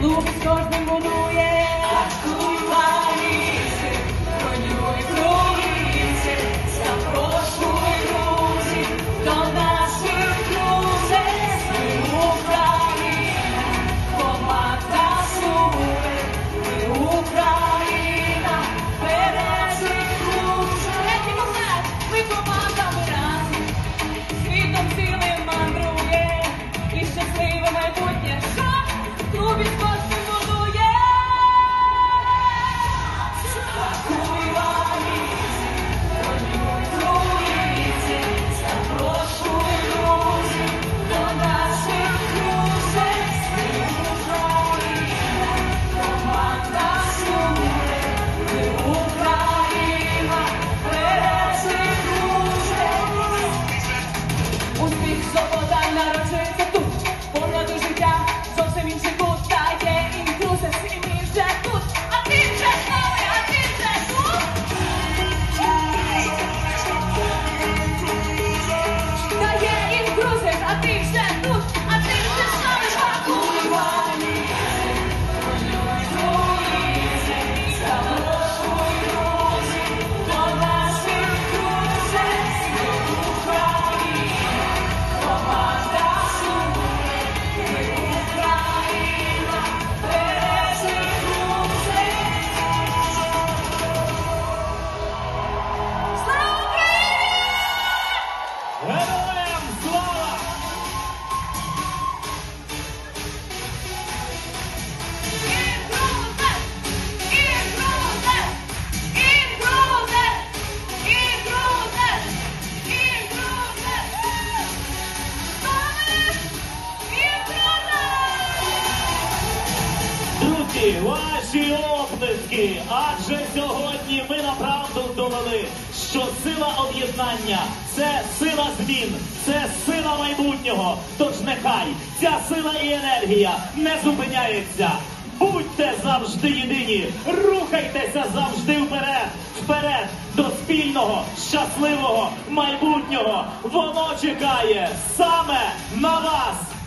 клуб з кожним будує, актуаліси, бронюй круїси, запрошуй друзі, до нас виплюзе, ми Україна, команда сує, ми Україна, перезикруже, не ми команда раз, світом сили мандрує, і щасливе майбутнє, що? Клубі. δείξω Ваші оплески! Адже сьогодні ми направду довели, що сила об'єднання це сила змін, це сила майбутнього. Тож нехай ця сила і енергія не зупиняється. Будьте завжди єдині, рухайтеся завжди вперед, вперед до спільного щасливого майбутнього. Воно чекає саме на вас.